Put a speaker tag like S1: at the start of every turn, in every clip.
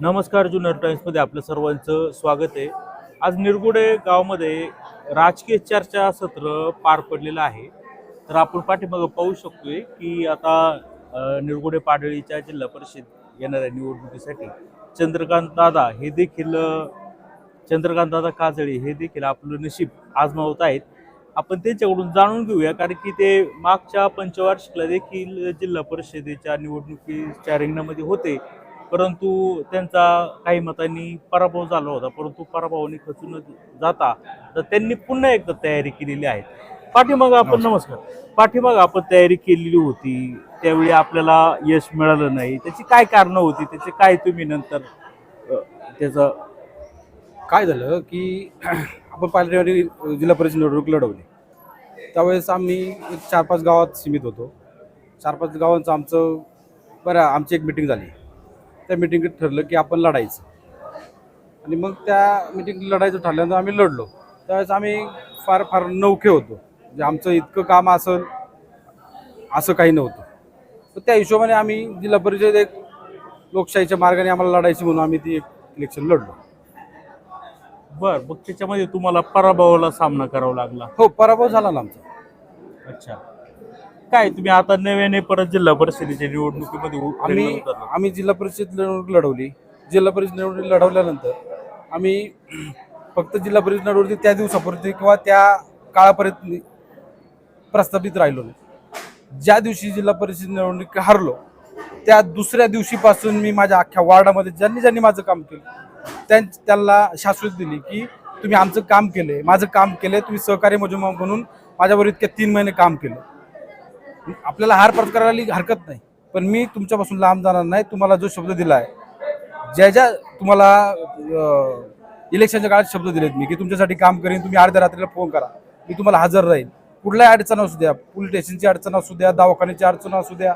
S1: नमस्कार जुन्नर टाइम्समध्ये आपलं सर्वांचं स्वागत आहे. आज निरगुडे गावामध्ये राजकीय चर्चा सत्र पार पडलेलं आहे. तर आपण पाठीमागं पाहू शकतोय की आता निरगुडे पाडळीच्या जिल्हा परिषद येणाऱ्या निवडणुकीसाठी चंद्रकांत दादा हे देखील चंद्रकांत दादा काजळे हे देखील आपलं नशीब आजमावत आहेत. आपण त्यांच्याकडून जाणून घेऊया कारण की ते मागच्या पंचवार्षिकला देखील जिल्हा परिषदेच्या निवडणुकीच्या रिंगणामध्ये होते. परंतु त्यांचा काही मतांनी पराभव झाला होता परंतु पराभवाने खचून जाता तर त्यांनी पुन्हा एकदा तयारी केलेली आहे. पाठीमागं आपण नमस्कार. पाठीमागं आपण तयारी केलेली होती त्यावेळी आपल्याला यश मिळालं नाही. त्याची काय कारणं होती? त्याचे काय तुम्ही नंतर त्याचं
S2: काय झालं की आपण पाहिल्यावर जिल्हा परिषद निवडणूक लढवली. त्यावेळेस आम्ही एक चार पाच गावात सीमित होतो. चार पाच गावांचं आमचं बरं आमची एक मिटिंग झाली. त्या मिटिंगत ठरलं की आपण लढायचं. आणि मग त्या मिटिंग लढायचं ठरल्यानंतर आम्ही लढलो. त्यावेळेस आम्ही फार फार नौखे होतो. म्हणजे आमचं इतकं काम असेल असं काही नव्हतं. तर त्या हिशोबाने आम्ही जिल्हा परिषद एक लोकशाहीच्या मार्गाने आम्हाला लढायची म्हणून आम्ही ती एक इलेक्शन लढलो.
S1: बर मग त्याच्यामध्ये तुम्हाला पराभवाला सामना करावा लागला.
S2: हो पराभव झाला ना आमचा.
S1: अच्छा. काय तुम्ही आता नव्याने परत जिल्हा परिषदेच्या निवडणुकीमध्ये उ-
S2: आम्ही
S1: उतरला.
S2: आम्ही जिल्हा परिषद निवडणूक लढवली. जिल्हा परिषद निवडणूक लढवल्यानंतर आम्ही फक्त जिल्हा परिषद निवडणुकी त्या दिवसापुरती किंवा त्या काळापर्यंत प्रस्थापित राहिलो नाही. ज्या दिवशी जिल्हा परिषद निवडणूक हारलो त्या दुसऱ्या दिवशीपासून मी माझ्या अख्ख्या वार्डामध्ये ज्यांनी ज्यांनी माझं काम केलं त्यां त्यांना शाश्वत दिली की तुम्ही आमचं काम केलंय. माझं काम केलंय तुम्ही सहकार्य मजुमा म्हणून माझ्यावर इतक्या तीन महिने काम केलं. आपल्याला हार पत्करायला हरकत नाही. पण मी तुमच्यापासून लांब जाणार नाही. तुम्हाला जो शब्द दिला आहे ज्या ज्या तुम्हाला इलेक्शनच्या काळात शब्द दिलेत मी की तुमच्यासाठी काम करीन तुम्ही अर्ध्या रात्रीला फोन करा. मी तुम्हाला हजर राहील कुठल्याही अडचण असू द्या पोलीस स्टेशनची अडचण असू द्या दवाखान्याची अडचण असू द्या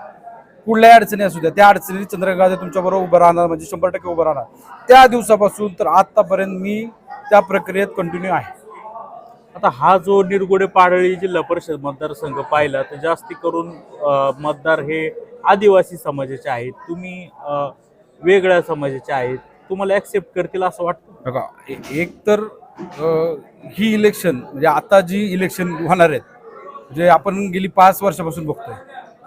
S2: कुठल्याही अडचणी असू द्या त्या अडचणी चंद्रकांत तुमच्याबरोबर उभं राहणार म्हणजे शंभर टक्के उभं राहणार. त्या दिवसापासून तर आत्तापर्यंत मी त्या प्रक्रियेत कंटिन्यू आहे.
S1: आता हा जो निरगुडे पाडळी जिल्हा परिषद मतदारसंघ पाहिला तर जास्ती करून मतदार हे आदिवासी समाजाचे आहेत. तुम्ही वेगळ्या समाजाचे आहेत. तुम्हाला ऍक्सेप्ट करतील असं वाटतं?
S2: बघा एक तर ही इलेक्शन म्हणजे आता जी इलेक्शन होणार आहेत जे आपण गेली पाच वर्षापासून बघतोय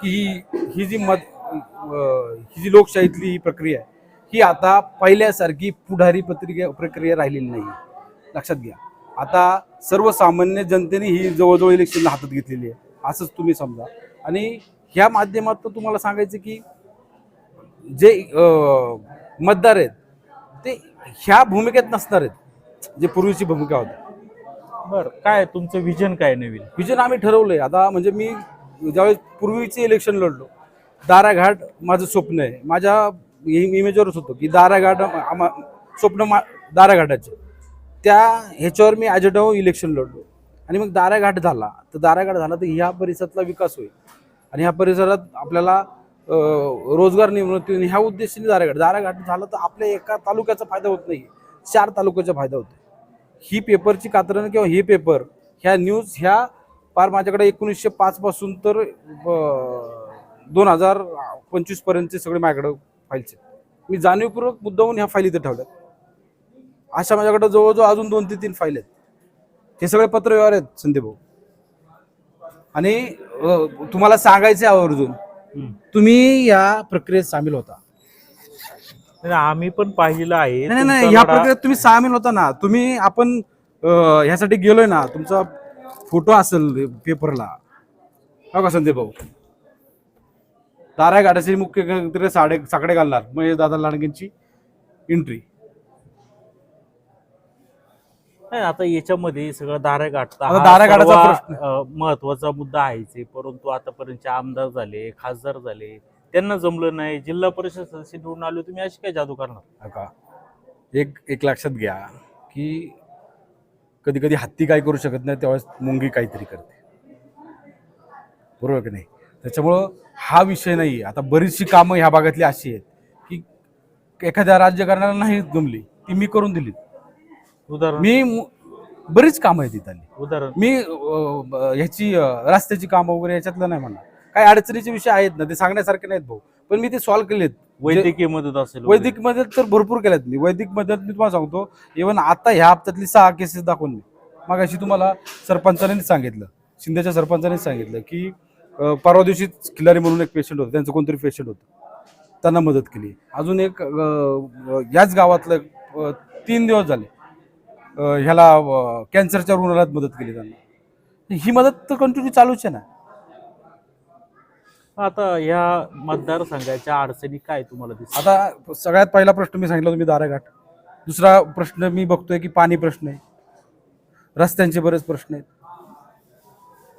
S2: की ही ही जी मत ही जी लोकशाहीतली ही प्रक्रिया आहे ही आता पहिल्यासारखी पुढारी पत्रिका प्रक्रिया राहिलेली नाही लक्षात घ्या. आता सर्वसामान्य जनतेने ही जवळजवळ इलेक्शन हातात घेतलेली आहे. असंच तुम्ही समजा. आणि ह्या माध्यमातून तुम्हाला सांगायचं की जे मतदार आहेत ते ह्या भूमिकेत नसणार आहेत जे पूर्वीची भूमिका होती.
S1: बरं काय तुमचं विजन काय नवीन?
S2: विजन आम्ही ठरवलंय. आता म्हणजे मी ज्यावेळेस पूर्वीचे इलेक्शन लढलो दाराघाट माझं स्वप्न आहे. माझ्या इमेजवरच होतं की दाराघाट स्वप्न मा दाराघाटाचे. त्या ह्याच्यावर मी अजेंडावर इलेक्शन लढलो. आणि मग दाराघाट झाला. तर दाराघाट झाला तर ह्या परिसरातला विकास होईल. आणि ह्या परिसरात आपल्याला रोजगार निर्मिती होईल. ह्या उद्देशाने दाराघाट. दाराघाट झालं तर आपल्या एका तालुक्याचा फायदा होत नाही. चार तालुक्याचा फायदा होतो. ही पेपरची कातरणं किंवा हे पेपर ह्या न्यूज ह्या फार माझ्याकडे एकोणीसशे पाचपासून तर दोन हजार पंचवीसपर्यंतचे सगळे माझ्याकडं फाईल्स आहेत. मी जाणीवपूर्वक मुद्दाहून ह्या फाईल इथे ठेवल्या अशा माझ्याकडे जवळजवळ अजून दोन ते तीन फाईल आहेत. हे सगळे पत्रव्यवहार आहेत संदीप भाऊ आणि तुम्हाला सांगायचे आहे आवर्जून तुम्ही या प्रक्रियेत सामील होता.
S1: नाही, आम्ही पण पाहिलेलं आहे.
S2: नाही नाही,
S1: लढा-
S2: प्रक्रियेत तुम्ही सामील होता ना तुम्ही आपण ह्यासाठी गेलोय ना तुमचा फोटो असेल पेपरला हो का संदीप भाऊ दारा गाड्याचे मुख्य साडे साकडे घालणार मग दादा लाडगेंची एंट्री
S1: नाही, आता याच्यामध्ये सगळं दारा गाठता
S2: आता प्रश्न.
S1: अ, महत्त्वाचा मुद्दा आहेच आहे. परंतु आतापर्यंतचे आमदार झाले खासदार झाले त्यांना जमलं नाही. जिल्हा परिषद सदस्य निवडून आले तुम्ही अशी काय जादू करणार?
S2: का? एक एक लक्षात घ्या की कधी कधी हत्ती काय करू शकत नाही त्यावेळेस मुंगी काहीतरी करते. बरोबर की नाही? त्याच्यामुळं हा विषय नाही आता बरीचशी कामं ह्या भागातली अशी आहेत की एखाद्या राज्यकारणाला नाही जमली ती मी करून दिली
S1: उदाहरण?
S2: मी मु- बरीच कामं आहेत तिथली
S1: उदाहरण?
S2: मी अं, ब- ह्याची अं, रस्त्याची कामं वगैरे याच्यातलं नाही म्हणणार. काही अडचणीचे विषय आहेत ना ते सांगण्यासारखे नाहीत भाऊ. पण मी ते सॉल्व्ह केलेत.
S1: वैद्यकीय मदत असेल वगैरे.
S2: वैदिक मदत तर भरपूर केल्यात मी. वैदिक मदत मी तुम्हाला सांगतो इव्हन आता ह्या हप्त्यातली सहा केसेस दाखवून मी मग अशी तुम्हाला सरपंचाने सांगितलं. शिंदेच्या सरपंचाने सांगितलं की अं, परवा दिवशी खिलारी म्हणून एक पेशंट होतं. त्यांचं कोणतरी पेशंट होतं. त्यांना मदत केली. अजून एक अं, याच गावातलं अं, तीन दिवस झाले. ह्याला कॅन्सरच्या रुग्णालयात मदत केली त्यांना. ही मदत तर कंटिन्यू चालूच आहे ना.
S1: आता या मतदारसंघाच्या अडचणी काय तुम्हाला दिसत
S2: आता सगळ्यात पहिला प्रश्न मी सांगितलं तुम्ही दाराघाट. दुसरा प्रश्न मी बघतोय की पाणी प्रश्न आहे. रस्त्यांचे बरेच प्रश्न आहेत.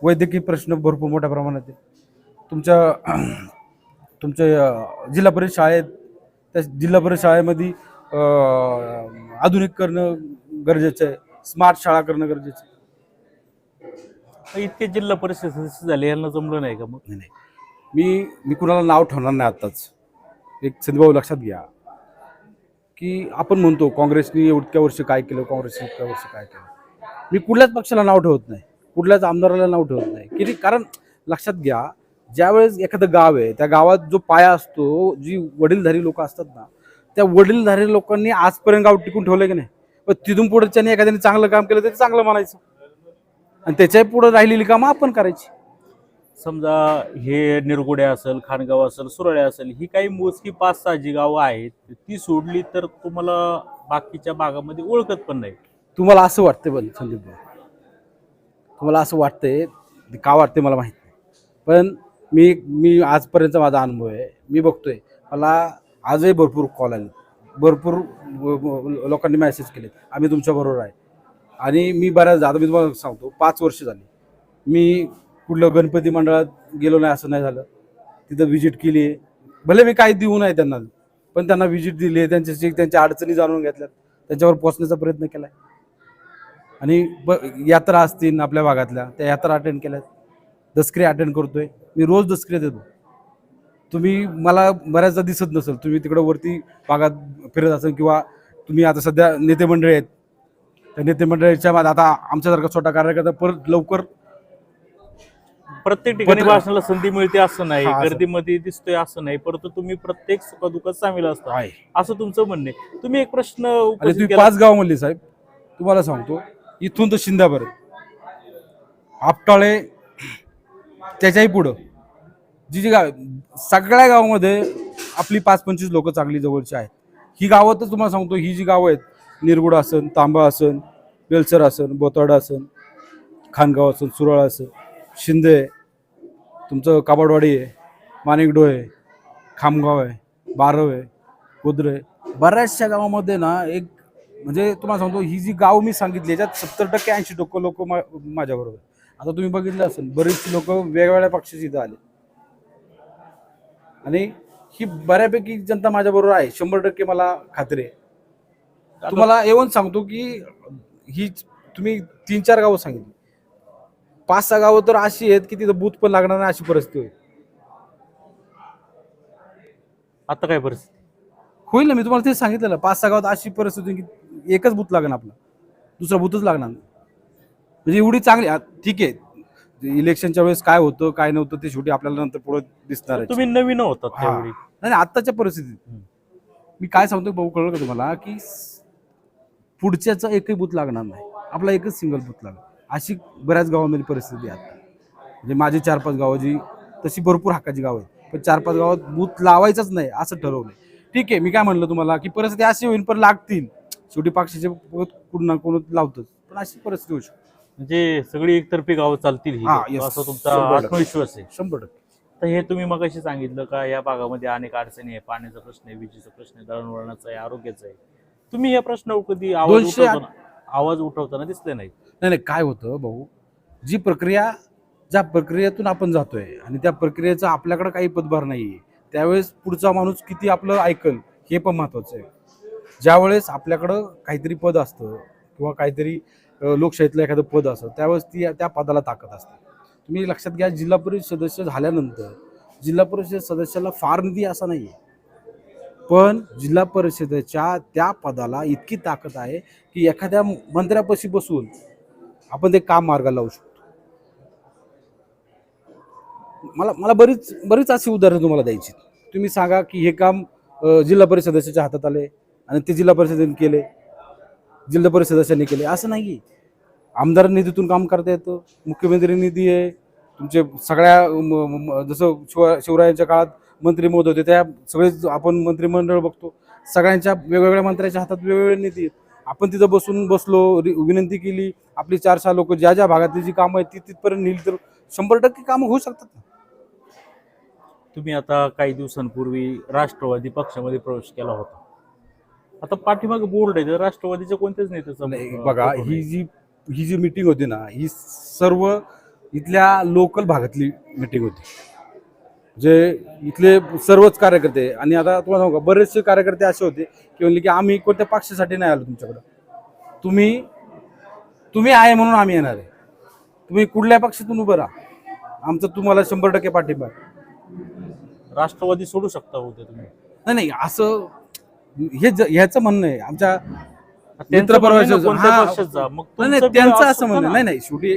S2: वैद्यकीय प्रश्न भरपूर मोठ्या प्रमाणात आहे तुमच्या तुमच्या जिल्हा परिषद शाळेत त्या जिल्हा परिषद शाळेमध्ये आधुनिक करणं गरजेचं आहे. स्मार्ट शाळा करणं गरजेचं आहे.
S1: इतके जिल्हा परिषद सदस्य झाले यांना जमलं नाही का मग?
S2: नाही नाही. मी मी कुणाला नाव ठेवणार नाही आत्ताच. एक संदीभाऊ लक्षात घ्या. की आपण म्हणतो काँग्रेसने इतक्या वर्ष काय केलं काँग्रेसने इतक्या वर्ष काय केलं. मी कुठल्याच पक्षाला नाव ठेवत नाही. कुठल्याच आमदाराला नाव ठेवत नाही. की कारण लक्षात घ्या ज्यावेळेस एखादं गाव आहे त्या गावात जो पाया असतो जी वडीलधारी लोक असतात ना त्या वडीलधारी लोकांनी आजपर्यंत गाव टिकून ठेवलं की नाही? पण तिथून पुढे त्यांनी एखाद्याने चांगलं काम केलं तरी चांगलं म्हणायचं. आणि त्याच्या पुढे राहिलेली कामं आपण करायची.
S1: समजा हे निरगुडे असेल खानगाव असेल सुरळे असेल ही काही मोजकी पाच सहा जी गावं आहेत ती सोडली तर तुम्हाला बाकीच्या भागामध्ये ओळखत पण नाही.
S2: तुम्हाला असं वाटतंय पण संदीप भाऊ. तुम्हाला असं वाटतंय ते का वाटतंय मला माहीत नाही. पण मी मी आजपर्यंतचा माझा अनुभव आहे. मी बघतोय मला आजही भरपूर कॉल आले भरपूर लोकांनी मेसेज केले आम्ही तुमच्याबरोबर आहे. आणि मी बऱ्याच आता मी तुम्हाला सांगतो पाच वर्ष झाली. मी कुठलं गणपती मंडळात गेलो नाही असं नाही झालं. तिथं व्हिजिट केली. आहे भले मी काही देऊ नाही त्यांना पण त्यांना व्हिजिट दिली. आहे त्यांच्याशी त्यांच्या अडचणी जाणून घेतल्यात. त्यांच्यावर पोचण्याचा प्रयत्न केला आणि ब यात्रा असतील आपल्या भागातल्या त्या यात्रा अटेंड केल्यात. दसक्रिया अटेंड करतोय. मी रोज दसक्रिया देतो तुम्ही मला बऱ्याचदा दिसत नसेल तुम्ही तिकडं वरती भागात फिरत असेल किंवा तुम्ही आता सध्या नेते मंडळी आहेत. त्या नेते मंडळीच्या मा- आता आमच्यासारखा छोटा कार्यकर्ता परत लवकर
S1: प्रत्येक ठिकाणी
S2: पत्र-
S1: भाषणाला संधी मिळते असं नाही
S2: हा, असं.
S1: गर्दीमध्ये दिसतोय असं नाही परंतु तुम्ही प्रत्येक सुखदुःखात सामील असता.
S2: आहे.
S1: असं तुमचं म्हणणं आहे. तुम्ही एक प्रश्न
S2: आणि
S1: उपस्थित
S2: तुम्ही
S1: केला
S2: पाच गाव म्हणली साहेब. तुम्हाला सांगतो इथून तर शिंद्यापर्यंत. आपटाळे त्याच्याही पुढं. जी जी गाव सगळ्या गावामध्ये आपली पाच पंचवीस लोक चांगली जवळची आहेत. ही गावं तर तुम्हाला सांगतो ही जी गावं आहेत निरगुड असन तांबा असन बेलसर असन बोताडा असन खानगाव असन सुरळ असन शिंदे आहे, तुमचं काबाडवाडी आहे माणिकडो आहे खामगाव आहे बारव आहे कुद्र आहे. बऱ्याचशा गावामध्ये ना एक म्हणजे तुम्हाला सांगतो ही जी गाव मी सांगितली याच्यात सत्तर टक्के ऐंशी टक्के लोक माझ्याबरोबर आता तुम्ही बघितलं असेल बरीचशी लोक वेगवेगळ्या पक्षाची इथं आले. आणि ही बऱ्यापैकी जनता माझ्याबरोबर आहे. शंभर टक्के मला खात्री आहे. तुम्हाला येऊन सांगतो की ही तुम्ही तीन चार गावं सांगितली. पाच सहा गावं तर अशी आहेत की तिथं बूथ पण लागणार नाही अशी परिस्थिती होईल.
S1: आता काय परिस्थिती?
S2: होईल ना मी तुम्हाला तेच सांगितलं ना पाच सहा गावात अशी परिस्थिती होईल की एकच बूथ लागेल आपला. दुसरा बूथच लागणार म्हणजे एवढी चांगली ठीक आहे. इलेक्शनच्या वेळेस काय होतं काय नव्हतं ते शेवटी आपल्याला नंतर पुढे दिसणार आहे.
S1: तुम्ही नवीन होतात. त्यावेळी
S2: नाही आत्ताच्या परिस्थितीत. मी काय सांगतो भाऊ कळलं का तुम्हाला? की पुढच्याचं एकही बूथ लागणार नाही. आपला एकच सिंगल बूथ लागेल अशी बऱ्याच गावामध्ये परिस्थिती आहे. म्हणजे माझी चार पाच गावं जी तशी भरपूर हक्काची गाव आहेत. पण चार पाच गावात बूथ लावायचंच नाही असं ठरवलंय. ठीक आहे मी काय म्हणलं तुम्हाला की परिस्थिती अशी होईल पण लागतील. शेवटी पक्षाचे कुठं ना कोण लावतोच. पण अशी परिस्थिती होऊ शकते.
S1: म्हणजे सगळी एकतर्फी गावं चालतील ही
S2: हा, yes.
S1: असा तुमचा
S2: शंभर टक्के.
S1: आत्मविश्वास आहे.
S2: शंभर टक्के.
S1: तर हे तुम्ही मग सांगितलं का या भागामध्ये अनेक अडचणी आहे. पाण्याचा प्रश्न आहे विजेचा प्रश्न आहे दळणवळणाचा आहे आरोग्याचा आहे. तुम्ही या प्रश्नावर कधी आवाज
S2: दोनशे आठ-
S1: उठवताना आवाज उठवताना दिसले नाही
S2: नाही नाही काय होतं भाऊ? जी प्रक्रिया ज्या प्रक्रियेतून आपण जातोय आणि त्या प्रक्रियेचा आपल्याकडे काही पदभार नाही आहे त्यावेळेस पुढचा माणूस किती आपलं ऐकल हे पण महत्वाचं आहे. ज्यावेळेस आपल्याकडं काहीतरी पद असतं किंवा काहीतरी लोकशाहीतलं एखादं पद असतं त्यावेळेस ती त्या पदाला ताकद असते. तुम्ही लक्षात घ्या जिल्हा परिषद सदस्य झाल्यानंतर जिल्हा परिषद सदस्याला फार निधी असा नाही आहे पण जिल्हा परिषदेच्या त्या पदाला इतकी ताकद आहे की एखाद्या मंत्र्यापाशी बसून आपण ते काम मार्गाला लावू शकतो. मला मला बरीच बरीच अशी उदाहरणं तुम्हाला द्यायची तुम्ही सांगा की हे काम जिल्हा परिषद हातात आले आणि ते जिल्हा परिषदेने केले. जिल्हा परिषद सदस्यांनी केले. असं नाही. आहे आमदार निधीतून काम करता येतं. मुख्यमंत्री निधी आहे. तुमचे सगळ्या म- जसं शिवा शिवरायांच्या काळात मंत्री मोद होते त्या सगळे आपण मंत्रिमंडळ बघतो. सगळ्यांच्या वेगवेगळ्या मंत्र्यांच्या हातात वेगवेगळे निधी आहेत. आपण तिथं बसून बसलो रि- विनंती केली. आपली चार सहा लोक ज्या ज्या भागातली जी कामं आहेत ती तिथपर्यंत नेली तर शंभर टक्के कामं होऊ शकतात ना.
S1: तुम्ही आता काही दिवसांपूर्वी राष्ट्रवादी पक्षामध्ये प्रवेश केला होता. आता पाठीमागे बोर्ड आहे तर राष्ट्रवादीच्या कोणत्याच नेत्याचा
S2: बघा ही. जी ही जी मीटिंग होती ना ही सर्व इथल्या लोकल भागातली मीटिंग होती. जे इथले सर्वच कार्यकर्ते आणि आता तुम्हाला सांगू का बरेचसे कार्यकर्ते असे होते की म्हणले की आम्ही कोणत्या पक्षासाठी नाही आलो तुमच्याकडं. तुम्ही तुम्ही आहे म्हणून आम्ही येणार आहे. तुम्ही कुठल्या पक्षातून उभं राहा. आमचं तुम्हाला शंभर टक्के पाठिंबा
S1: राष्ट्रवादी सोडू शकता होते तुम्ही.
S2: नाही नाही असं हे ह्याचं म्हणणं आहे. आमच्या नाही त्यांचं असं म्हणणं. नाही नाही शेवटी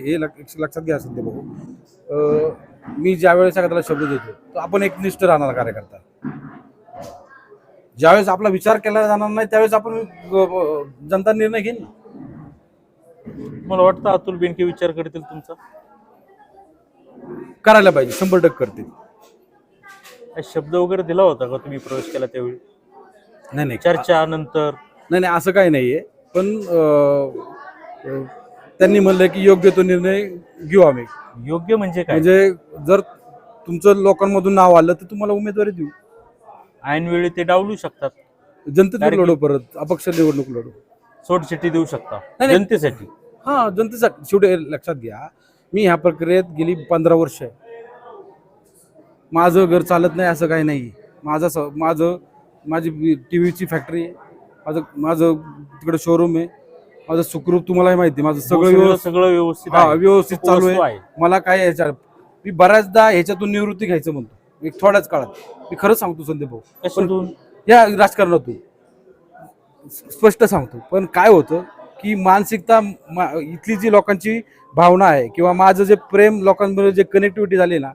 S2: हे लक्षात घ्या असं ते अं, मी ज्या वेळेस एखाद्याला शब्द देतो तर आपण एक निष्ठ राहणार कार्यकर्ता. ज्यावेळेस आपला विचार केला जाणार नाही त्यावेळेस आपण जनता निर्णय घेईन ना.
S1: मला वाटतं अतुल बेनके विचार करतील तुमचा.
S2: करायला पाहिजे शंभर टक्के करते
S1: काही शब्द वगैरे दिला होता का तुम्ही प्रवेश केला त्यावेळी?
S2: नाही नाही.
S1: चर्चा नंतर.
S2: नाही नाही असं काही नाहीये. पण अं, त्यांनी म्हणलं की योग्य तो निर्णय घेऊ आम्ही.
S1: योग्य म्हणजे काय?
S2: म्हणजे जर तुमचं लोकांमधून नाव आलं तर तुम्हाला उमेदवारी देऊ.
S1: ऐनवेळी ते डावलू शकतात.
S2: जनतेत लढू परत अपक्ष निवडणूक लढू.
S1: सोडचिठ्ठी देऊ शकता.
S2: नाही.
S1: जनतेसाठी.
S2: हा जनतेसाठी. शेवटी लक्षात घ्या मी ह्या प्रक्रियेत गेली पंधरा वर्ष आहे. माझं घर चालत नाही असं काही नाही. माझं स माझं माझी टी व्हीची फॅक्टरी आहे. माझं माझं तिकडे शोरूम आहे. माझं सुखरूप तुम्हालाही माहिती आहे. माझं सगळं
S1: सगळं व्यवस्थित
S2: हा. व्यवस्थित चालू आहे. मला काय याच्या मी बऱ्याचदा ह्याच्यातून निवृत्ती घ्यायचं म्हणतो. एक थोड्याच काळात. मी खरंच सांगतो संदीप भाऊ. या राजकारणातून. स्पष्ट सांगतो. पण काय होतं की मानसिकता मा- इथली जी लोकांची भावना आहे किंवा माझं जे प्रेम लोकांबरोबर जे कनेक्टिव्हिटी झाली ना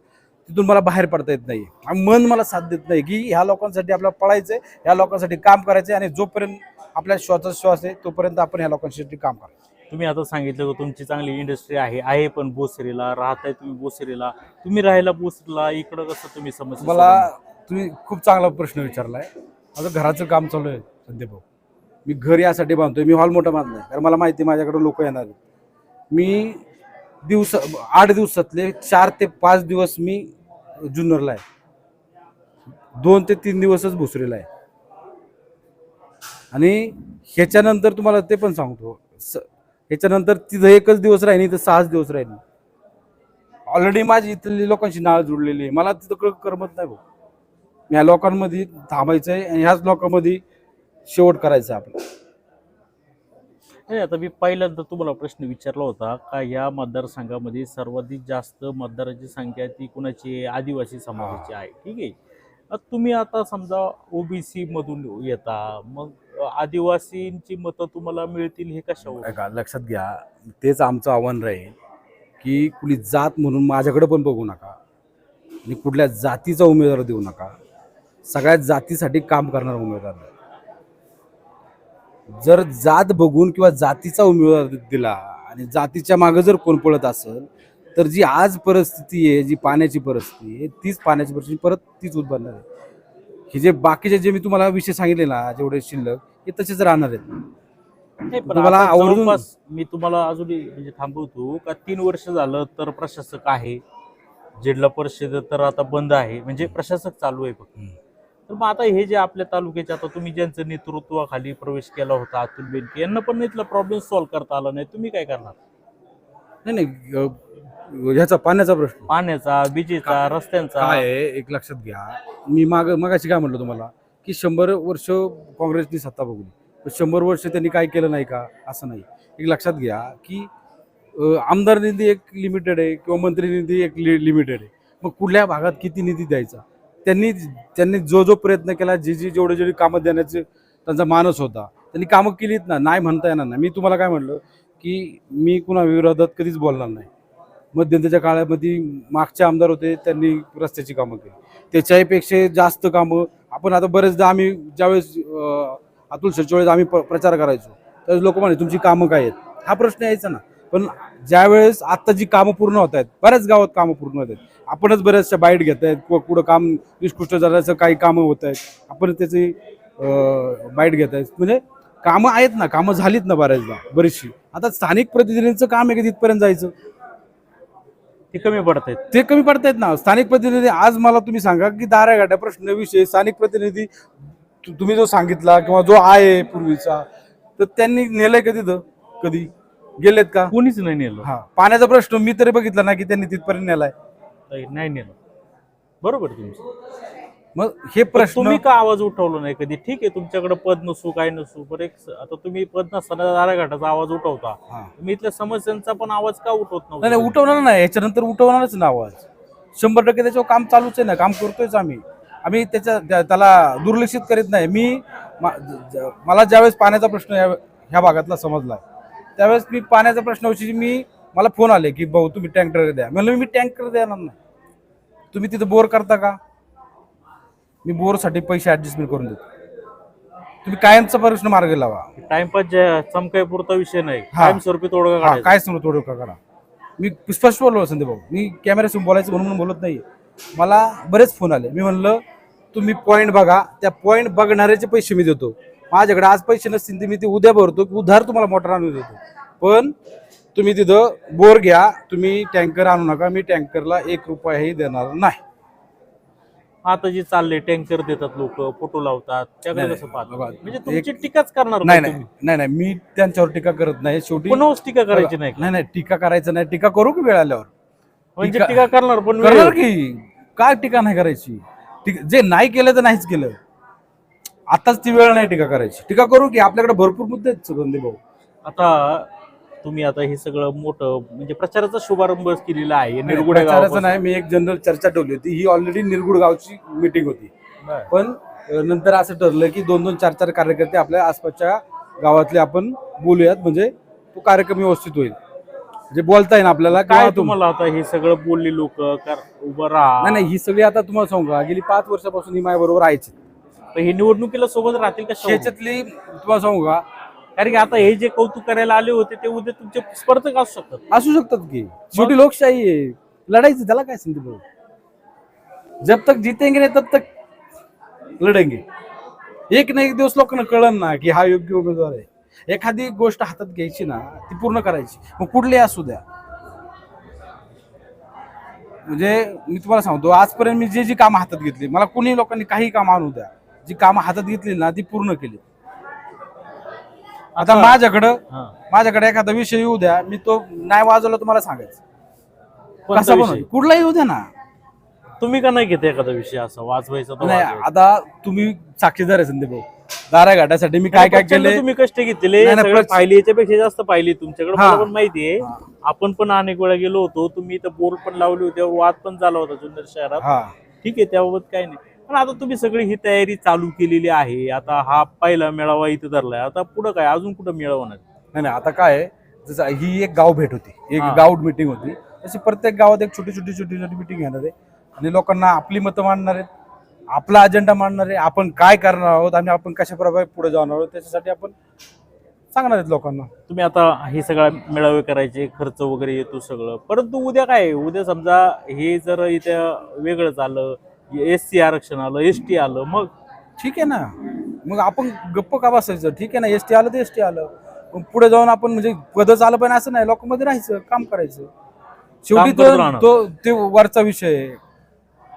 S2: तिथून मला बाहेर पडता येत नाही मन मला साथ देत नाही की ह्या लोकांसाठी आपल्याला पळायचंय ह्या लोकांसाठी काम करायचंय आणि जोपर्यंत आपल्या श्वासा श्वास आहे तोपर्यंत आपण ह्या लोकांसाठी काम करायचं
S1: तुम्ही आता सांगितलं की तुमची चांगली इंडस्ट्री आहे आहे पण बोसरीला राहताय तुम्ही बोसरीला. तुम्ही राहायला बोसरीला इकडं कसं तुम्ही समस्या
S2: मला तुम्ही खूप चांगला प्रश्न विचारलाय. माझं घराचं काम चालू आहे संदीप भाऊ. मी घर यासाठी बांधतोय मी हॉल मोठा बांधलाय. कारण मला माहिती आहे माझ्याकडे लोक येणार आहेत. मी दिवस आठ दिवसातले चार ते पाच दिवस मी जुन्नरला आहे. दोन ते तीन दिवसच भुसरीला आहे. आणि ह्याच्यानंतर तुम्हाला ते पण सांगतो. स- ह्याच्यानंतर तिथं एकच दिवस राहिली तर सहाच दिवस राहिली. ऑलरेडी माझी इथली लोकांशी नाळ जुडलेली आहे. मला तिथं करमत नाही भाऊ. मी लोकांमध्ये थांबायचं आहे आणि ह्याच लोकांमध्ये शेवट करायचा आपला.
S1: नाही आता मी पहिल्यांदा तुम्हाला प्रश्न विचारला होता का या मतदारसंघामध्ये सर्वाधिक जास्त मतदाराची संख्या ती कुणाची आहे? आदिवासी समाजाची आहे. ठीक आहे. आता तुम्ही आता समजा ओबीसी मधून येता मग आदिवासींची मतं तुम्हाला मिळतील हे कशावर?
S2: का लक्षात घ्या. तेच आमचं आव्हान राहील की कुणी जात म्हणून माझ्याकडे पण बघू नका. आणि कुठल्या जातीचा उमेदवार देऊ नका. सगळ्या जातीसाठी काम करणारा उमेदवार द्या. जर जात बघून किंवा जातीचा उमेदवार दिला आणि जातीच्या मागे जर कोण पळत असेल तर जी आज परिस्थिती आहे जी पाण्याची परिस्थिती आहे तीच पाण्याची परिस्थिती परत तीच उद्भवणार आहे. हे जे बाकीचे जे मी तुम्हाला विषय सांगितले ना जेवढे शिल्लक हे तसेच राहणार आहेत. तुम्हाला आवर्जून-
S1: जवळपास मी तुम्हाला अजून म्हणजे थांबवतो का तीन वर्ष झालं तर प्रशासक आहे. जिल्हा परिषद तर आता बंद आहे. म्हणजे प्रशासक चालू आहे फक्त. तर मग आता हे जे आपल्या तालुक्याचे आता तुम्ही ज्यांचं नेतृत्वाखाली प्रवेश केला होता अतुल बेनके यांना पण इथला प्रॉब्लेम सॉल्व्ह करता आला नाही. तुम्ही काय करणार?
S2: नाही नाही अ, ह्याचा पाण्याचा प्रश्न.
S1: पाण्याचा विजेचा रस्त्यांचा.
S2: काय आहे एक लक्षात घ्या. मी माग मगाशी काय म्हटलं तुम्हाला? की शंभर वर्ष काँग्रेसनी सत्ता बघली पण शंभर वर्ष त्यांनी काय केलं नाही का? असं नाही. एक लक्षात घ्या की अ, आमदार निधी एक लिमिटेड आहे किंवा मंत्री निधी एक लिमिटेड आहे. मग कुठल्या भागात किती निधी द्यायचा? त्यांनी त्यांनी जो जो प्रयत्न केला जी जी जेवढे जेवढी कामं देण्याचे त्यांचा मानस होता त्यांनी कामं केलीत ना नाही म्हणता येणार नाही. मी तुम्हाला काय म्हटलं की मी कुणा विरोधात कधीच बोलणार नाही. मध्यंतच्या काळामध्ये मागचे आमदार होते त्यांनी रस्त्याची कामं केली. त्याच्याहीपेक्षा जास्त कामं आपण आता बरेचदा आम्ही ज्यावेळेस अतुल शेटच्या आम्ही प- प्रचार करायचो त्यावेळेस लोक म्हणे तुमची कामं काय आहेत? हा प्रश्न यायचा ना. पण ज्यावेळेस आत्ता जी कामं पूर्ण होत आहेत बऱ्याच गावात कामं पूर्ण होत आहेत आपणच बऱ्याचशा बाईट घेत आहेत किंवा कुठं काम निष्कृष्ट झाल्याचं काही कामं होत आहेत आपण त्याची बाईट घेत आहेत. म्हणजे कामं आहेत ना कामं झालीत ना बऱ्याचदा बरीचशी. आता स्थानिक प्रतिनिधींचं काम आहे की तिथपर्यंत जायचं?
S1: ते कमी पडत आहेत
S2: ते कमी पडतायत ना. स्थानिक प्रतिनिधी आज मला तुम्ही सांगा की दारा गाड्या प्रश्न विषय स्थानिक प्रतिनिधी तुम्ही जो सांगितला किंवा जो आहे पूर्वीचा तर त्यांनी नेलंय का तिथं? कधी? गेलेत का?
S1: कोणीच नाही नेलं.
S2: हा. पाण्याचा प्रश्न मी तरी बघितला ना की त्यांनी तिथपर्यंत नेलाय.
S1: नाही नेलं. बरोबर तुमचं.
S2: मग हे प्रश्न
S1: तुम्ही का आवाज उठवला नाही कधी? ठीक आहे तुमच्याकडे पद नसू काय नसू पण एक स- आता तुम्ही पद नसताना दाराघाटाचा आवाज उठवता.
S2: हा.
S1: तुम्ही इथल्या समस्यांचा पण आवाज का उठवत
S2: नाही
S1: नव्हता?
S2: नाही उठवणार नाही याच्यानंतर उठवणारच ना आवाज. शंभर टक्के त्याच्यावर काम चालूच आहे ना काम करतोयच आम्ही. आम्ही त्याच्या त्या- त्याला दुर्लक्षित करीत नाही. मी मा- ज- ज- मला ज्यावेळेस पाण्याचा प्रश्न या ह्या भागातला समजला त्यावेळेस मी पाण्याच्या प्रश्नाविषयी मी मला फोन आले की भाऊ तुम्ही टँकर द्या. म्हणलं मी टँकर देणार नाही. तुम्ही तिथं बोर करता का? मी बोरसाठी पैसे ऍडजस्टमेंट करून देतो. तुम्ही कायमचा प्रश्न मार्ग लावा.
S1: टाइमपास चमकायपुरता विषय नाही.
S2: हा.
S1: कायमस्वरूपी तोडगा.
S2: काय थोडं का करा. मी स्पष्ट बोललो संदीप भाऊ मी कॅमेऱ्यासमोर बोलायचं म्हणून म्हणून बोलत नाही मला बरेच फोन आले. मी म्हणलं तुम्ही पॉईंट बघा. त्या पॉईंट बघणाऱ्याचे पैसे मी देतो. माझ्याकडे आज पैसे नसतील ते मी ते उद्या भरतो की उधार तुम्हाला मोटर आणून देतो. पण तुम्ही तिथं बोर घ्या तुम्ही टँकर आणू नका मी टँकरला एक रुपयाही देणार नाही.
S1: आता जे चालले टँकर देतात लोक फोटो लावतात त्याकडे
S2: नाही,
S1: कसं पाहतो
S2: बघा,
S1: म्हणजे
S2: एक-
S1: टीकाच करणार
S2: नाही नाही? नाही नाही मी त्यांच्यावर टीका करत नाही. शेवटी
S1: पुन्हा टीका करायची नाही?
S2: नाही नाही टीका करायचं नाही. टीका करू की वेळ आल्यावर?
S1: म्हणजे
S2: टीका-
S1: टीका करणार पण
S2: करणार
S1: वेळेवर.
S2: की? काय टीका नाही करायची? टीक- जे नाही केलं तर नाहीच केलं. आताच ती वेळ नाही टीका करायची. टीका करू की? आपल्याकडे भरपूर मुद्दे आहेत संदीप भाऊ.
S1: आता तुम्ही आता हे सगळं मोठं म्हणजे प्रचाराचा शुभारंभ केलेला आहे निरगुडे
S2: प्रचाराचं. नाही मी एक जनरल चर्चा ठेवली होती. ही ऑलरेडी निरगुड गावची मीटिंग होती. पण नंतर असं ठरलं की दोन दोन चार चार कार्यकर्ते आपल्या आसपासच्या गावातले आपण बोलूयात. म्हणजे तो कार्यक्रम व्यवस्थित होईल. म्हणजे बोलता येईल आपल्याला
S1: काय तुम्हाला आता हे सगळं बोलले लोक उभं राहा.
S2: नाही नाही ही सगळी आता तुम्हाला सांगू का? गेली पाच वर्षापासून ही माझ्या बरोबर राहायची.
S1: तर हे निवडणुकीला सोबत राहतील का?
S2: त्याच्यातली तुम्हाला सांगू का?
S1: कारण की आता हे जे कौतुक करायला आले होते ते उद्या तुमचे स्पर्धक असू शकतात.
S2: असू शकतात की. शेवटी लोकशाही आहे. लढायचं त्याला काय संदीप भाऊ जब तक जीतेंगे नाही तब तक लढेंगे. एक ना एक दिवस लोकांना कळन ना की हा योग्य उमेदवार आहे. एखादी गोष्ट हातात घ्यायची ना ती पूर्ण करायची. मग कुठली असू द्या. म्हणजे मी तुम्हाला सांगतो आजपर्यंत मी जे जी कामं हातात घेतली मला कुणी लोकांनी काही कामं आणू द्या. जी कामं हातात घेतली ना ती पूर्ण केली. आता माझ्याकडं
S1: हा.
S2: माझ्याकडे एखादा विषय येऊ द्या मी तो नाही वाजवला तुम्हाला सांगायचं
S1: कोणता
S2: कसा पण
S1: विषय?
S2: कुठलाही येऊ द्या ना
S1: तुम्ही का नाही घेत एखादा विषय असा वाचवायचा तो
S2: नाही? आता तुम्ही साक्षीदार आहे संदीप भाऊ दारा घाटासाठी मी काय काय
S1: प्रचंड
S2: केले
S1: तुम्ही कष्ट घेतलेले
S2: नाही, नाही,
S1: सगळं
S2: प्रच-
S1: पाहिली याच्यापेक्षा जास्त पाहिली तुमच्याकडे
S2: हा.
S1: मला पण माहिती आहे
S2: हा.
S1: आपण पण अनेक वेळा गेलो होतो तुम्ही इथं बोर्ड पण लावले होते वाद पण झाला होता जुन्नर शहरात
S2: हा
S1: ठीक आहे त्याबाबत काही नाही पण आता तुम्ही सगळी ही तयारी चालू केलेली आहे. आता हा पहिला मेळावा इथं धरलाय. आता पुढं काय? अजून कुठं मेळावणार
S2: नाही? नाही आता काय आहे, जसं ही एक गाव भेट होती. एक
S1: हा.
S2: गाव मिटिंग होती. तशी प्रत्येक गावात एक छोटी छोटी छोटी छोटी मिटिंग घेणार आहे. आणि लोकांना आपली मतं मांडणार आहेत. आपला अजेंडा मांडणार आहे. आपण काय करणार आहोत आणि आपण कशा प्रकारे पुढे जाणार आहोत त्याच्यासाठी आपण सांगणार आहेत लोकांना.
S1: तुम्ही आता हे सगळं मेळावे करायचे खर्च वगैरे येतो सगळं. परंतु उद्या काय आहे? उद्या समजा हे जर इथं वेगळं झालं एस सी आरक्षण आलं एस टी आलं मग?
S2: ठीक आहे ना. मग आपण गप्प का बसायचं? ठीक आहे ना एस टी आलं तर एस टी आलं पुढे जाऊन आपण म्हणजे पदच आलं पण असं नाही लोकांमध्ये राहायचं काम करायचं. शेवटी
S1: करत
S2: तो
S1: राहणं.
S2: तो ते वरचा विषय आहे.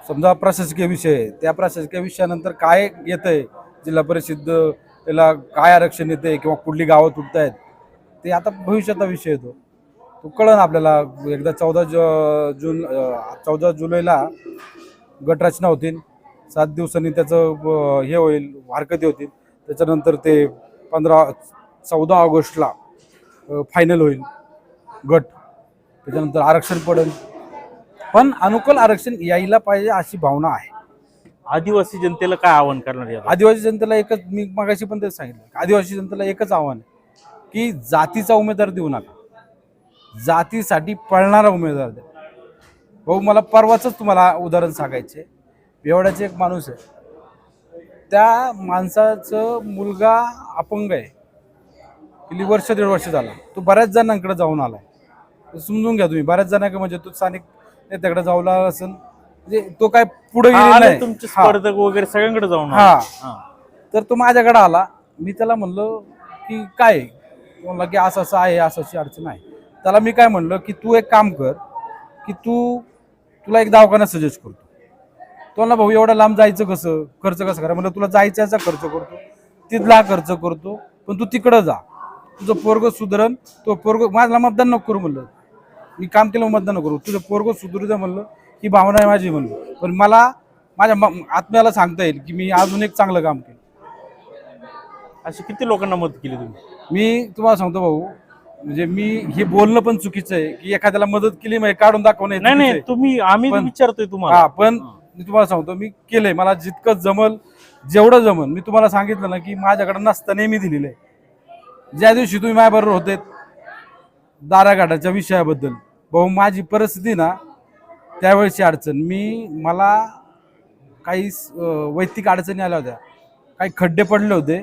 S2: समजा प्रशासकीय विषय आहे. त्या प्रशासकीय विषयानंतर काय येतंय? जिल्हा परिषद त्याला काय आरक्षण येते किंवा कुठली गावं तुटतायत ते आता भविष्याचा विषय येतो तो. कळन आपल्याला. एकदा चौदा जून चौदा जुलैला गटरचना होतील. सात दिवसांनी त्याचं हे होईल हरकती होतील. त्याच्यानंतर ते पंधरा चौदा ऑगस्टला फायनल होईल गट. त्याच्यानंतर आरक्षण पडेल. पण अनुकूल आरक्षण यायला पाहिजे अशी भावना आहे.
S1: आदिवासी जनतेला काय आवाहन करणार यात
S2: आदिवासी जनतेला एकच मी मगाशी पण तेच सांगितलं. आदिवासी जनतेला एकच आव्हान आहे की जातीचा उमेदवार देऊ नका. जातीसाठी पळणारा उमेदवार द्या. भाऊ मला परवाच तुम्हाला उदाहरण सांगायचे. बेवड्याचे एक माणूस आहे. त्या माणसाचं मुलगा अपंग आहे. गेली वर्ष दीड वर्ष झाला. तो बऱ्याच जणांकडे जाऊन आलाय तर समजून घ्या तुम्ही. बऱ्याच जणांकडे म्हणजे तो स्थानिक नेत्याकडे जाऊला असेल. म्हणजे तो काय पुढे
S1: हा,
S2: गेलेला
S1: आले
S2: नाही.
S1: तुमचे
S2: हा.
S1: स्पर्धक वगैरे सगळ्यांकडे जाऊन
S2: हा.
S1: आले. हा.
S2: तर तो माझ्याकडे आला. मी त्याला म्हणलो की काय म्हणला की असं असं आहे असं अशी अडचण आहे. त्याला मी काय म्हणलं की तू एक काम कर की तू तुला एक दवाखाना सजेस्ट करतो. तो म्हणला भाऊ एवढं लांब जायचं कसं? खर्च कसं करा म्हणलं तुला जायचा याचा खर्च करतो. तिथला खर्च करतो पण तू तिकडं जा. तुझं पोरग सुधरण तो पोरग माझ्याला मतदान नको करू म्हणलं. मी काम केलं मतदान नको करू. तुझं पोरग सुधरू द्या म्हणलं ही भावना आहे माझी म्हणलं. पण मला माझ्या आत्म्याला सांगता येईल की मी अजून एक चांगलं काम केलं.
S1: अशी किती लोकांना मदत केली तुम्ही?
S2: मी तुम्हाला सांगतो भाऊ म्हणजे मी हे बोलणं पण चुकीचं आहे की एखाद्याला मदत केली म्हणजे काढून दाखवणं
S1: नाही नाही. तुम्ही आम्ही
S2: पण-
S1: विचारतोय
S2: हा
S1: तुम्हाला
S2: पण
S1: हा.
S2: मी तुम्हाला सांगतो मी केलंय मला जितकं जमल जेवढं जमल मी तुम्हाला सांगितलं ना की माझ्याकडे नसताना मी दिलेलं आहे ज्या दिवशी तुम्ही माझ्याबरोबर होते दाराघाटाच्या विषयाबद्दल भाऊ माझी परिस्थिती ना त्यावेळेची अडचण मी मला काही अं, वैयक्तिक अडचणी आल्या होत्या काही खड्डे पडले होते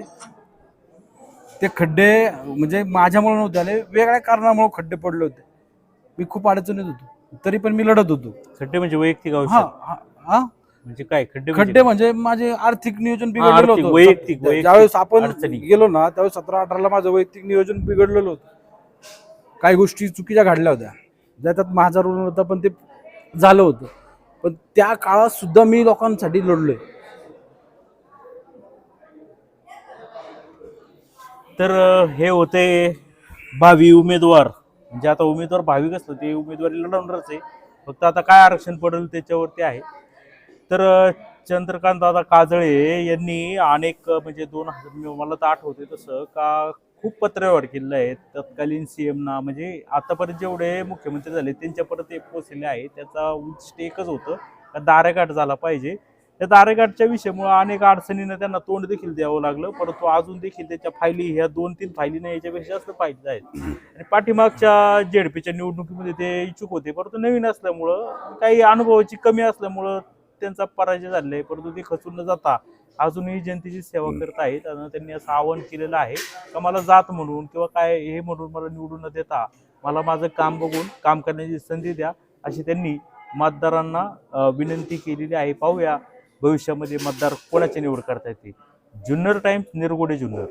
S2: ते खड्डे म्हणजे माझ्यामुळे नव्हते आले वेगळ्या कारणामुळे खड्डे पडले होते. मी खूप अडचणीत होतो. तरी पण मी लढत होतो.
S1: खड्डे म्हणजे वैयक्तिक
S2: हा हा हा?
S1: म्हणजे काय खड्डे म्हणजे
S2: खड्डे म्हणजे माझे आर्थिक नियोजन बिघडलेलं
S1: आर्थिक,
S2: होतं.
S1: वैयक्तिक- वैयक्तिक
S2: ज्यावेळेस आपण
S1: अडचणी.
S2: गेलो ना त्यावेळेस सतरा अठराला माझं वैयक्तिक नियोजन बिघडलेलं होतं. काही गोष्टी चुकीच्या घडल्या होत्या. ज्याच्यात माझा रोल होता पण ते झालं होतं. पण त्या काळात सुद्धा मी लोकांसाठी लढलोय.
S1: तर हे होते भावी उमेदवार. म्हणजे आता उमेदवार भाविक असतो ते उमेदवारी लढवणारच आहे. फक्त आता काय आरक्षण पडेल त्याच्यावरती आहे. तर चंद्रकांत दादा काजळे यांनी अनेक म्हणजे दोन हजार मला तर आठवते तसं का खूप पत्रव्यवहार केलेले आहेत तत्कालीन सी ना म्हणजे आतापर्यंत जेवढे मुख्यमंत्री झाले त्यांच्यापर्यंत ते पोचलेले आहे. त्याचा उद्दिष्ट एकच होतं का दारेघाट झाला पाहिजे. त्या दारेघाटच्या विषयामुळे अनेक अडचणींना त्यांना तोंड देखील द्यावं लागलं. परंतु अजून देखील त्याच्या फायली ह्या दोन तीन फायली नाही याच्यापेक्षा जास्त फायली आहेत. आणि पाठीमागच्या जेडपीच्या निवडणुकीमध्ये ते इच्छुक होते. परंतु नवीन असल्यामुळं काही अनुभवाची कमी असल्यामुळं त्यांचा पराजय झालेला आहे. परंतु ते खचून न जाता अजूनही जनतेची सेवा करत आहेत. त्यांनी असं आवाहन केलेलं आहे का मला जात म्हणून किंवा काय हे म्हणून मला निवडून न देता मला माझं काम बघून काम करण्याची संधी द्या अशी त्यांनी मतदारांना विनंती केलेली आहे. पाहूया भविष्यामध्ये मतदार कोणाची निवड करता येते जुन्नर टाइम्स निरगुडे जुन्नर.